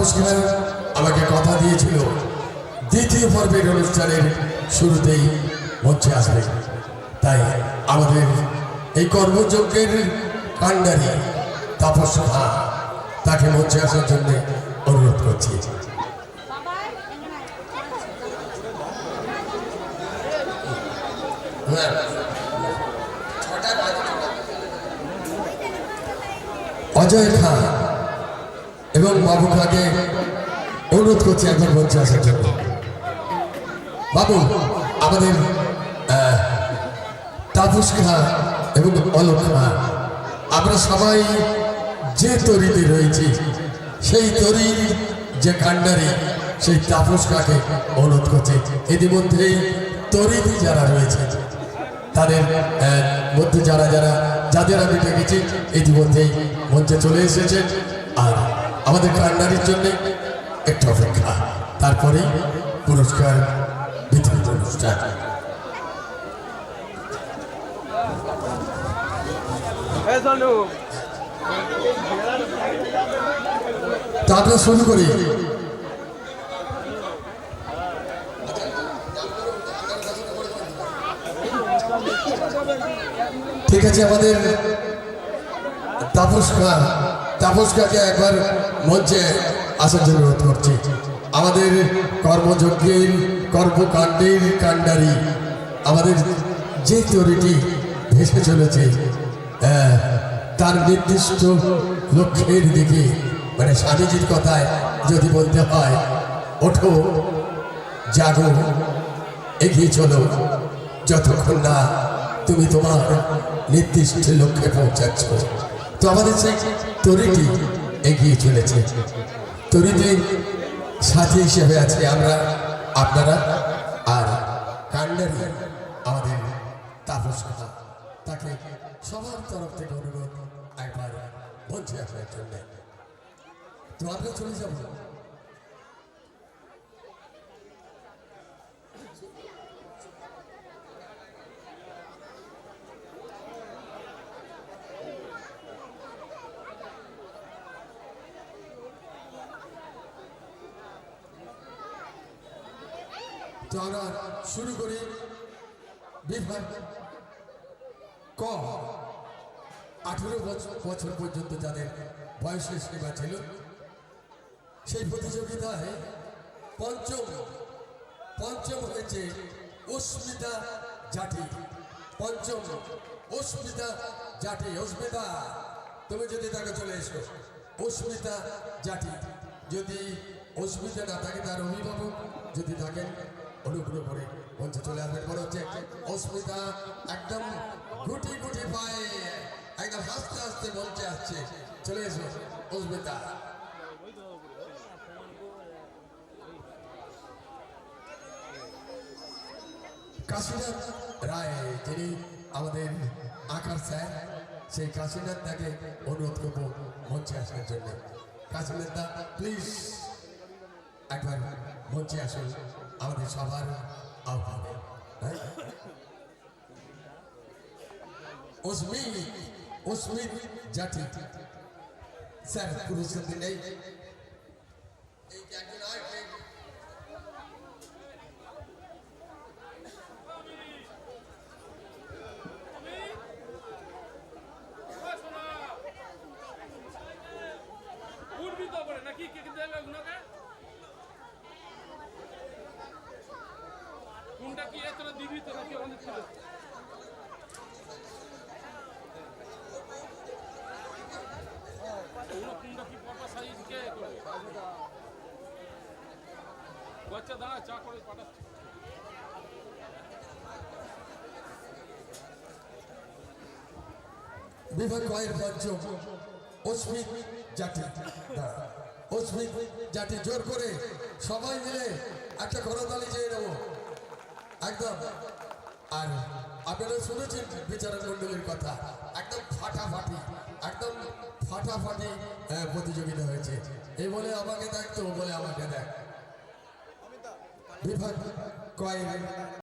তাপস আমাকে কথা দিয়েছিল দ্বিতীয় পর্বের অনুষ্ঠানের শুরুতেই মঞ্চে আসবে তাই আমাদের এই কর্মযজ্ঞের কান্ডারি তাপস খান তাকে মঞ্চে আসার জন্য অনুরোধ করছি। অজয় খান এবং বাবু খাকে অনুরোধ করছি একবার মঞ্চে আসার জন্য। বাবু, আমাদের তাপস খান এবং অলোক খান আমরা সবাই যে তরিতে রয়েছি, সেই তরির যে কাণ্ডারি, সেই তাপস খাকে অনুরোধ করছে। ইতিমধ্যেই তরিতে যারা রয়েছে, তাদের মধ্যে যারা যারা, যাদের আমি দেখেছি, ইতিমধ্যেই মঞ্চে চলে এসেছে। আর আমাদের কান্নারির জন্য একটু অপেক্ষা। তারপরেই পুরস্কার বিতরিত অনুষ্ঠান। তা আমরা শুরু করি। ঠিক আছে আমাদের তাপস খা তাপস একবার মঞ্চে আসার জন্য অনুরোধ করছি। আমাদের কর্মযজ্ঞের, কর্মকাণ্ডের কাণ্ডারি, আমাদের যে তরিটি ভেসে চলেছে তার নির্দিষ্ট লক্ষ্যের দিকে মানে স্বামীজির কথায় যদি বলতে হয়, ওঠো, জাগো, এগিয়ে চলো, যতক্ষণ না তুমি তোমার নির্দিষ্ট লক্ষ্যে পৌঁছাচ্ছ। তো আমাদের সেই তরিটি এগিয়ে চলেছে। তরিটির সাথী হিসেবে আছে আমরা, আপনারা আর কান্ডারি আমাদের তাপস কথা তাকে সবার তরফ থেকে অনুরোধ একবার মঞ্চে আপনার জন্য। তো আমরা চলে যাব। তো শুরু করি। বিভাগ ক। আঠেরো বছর বছর পর্যন্ত যাদের বয়সের সীমা ছিল, সেই প্রতিযোগিতায় পঞ্চম পঞ্চম হয়েছে অস্মিতা জাতি পঞ্চম অস্মিতা জাতি অস্মিতা, তুমি যদি তাকে চলে এসো, অস্মিতা জাতি যদি অস্মিতা না থাকে, তার অভিভাবক যদি থাকেন অনুগ্রহ করে মঞ্চে চলে আসবেন। মনে হচ্ছে অস্মিতা একদম গুটি গুটি পায়ে একদম হাসতে হাসতে মঞ্চে আসছে। চলে এসো, অস্মিতা। কাশীনাথ রায়, যিনি আমাদের আঁকার স্যার, সেই কাশীনাথ তাকে অনুরোধ করব মঞ্চে আসার জন্য। কাশীনাথ দা প্লিজ একবার মঞ্চে আসুন আমাদের সবার আহ্বানে। হ্যাঁ? স্যার পুরুষের দিনে এই এই একজন আরেকজন উঠবি তো পরে নাকি কে কে দেবে ওগুলোকে কোনটা কি এত দিবি তো নাকি আমাদের ছিল কোনটা কি অস্মিত জাতি জোর করে সবাই মিলে একটা করতালি চেয়ে নেব। একদম। আর আপনারা শুনেছেন বিচারক মন্ডলীর কথা একদম ফাটাফাটি একদম ফাটাফাটি প্রতিযোগিতা হয়েছে। এই বলে আমাকে দেখ তো বলে আমাকে দেখ। বিভাগ কয়েক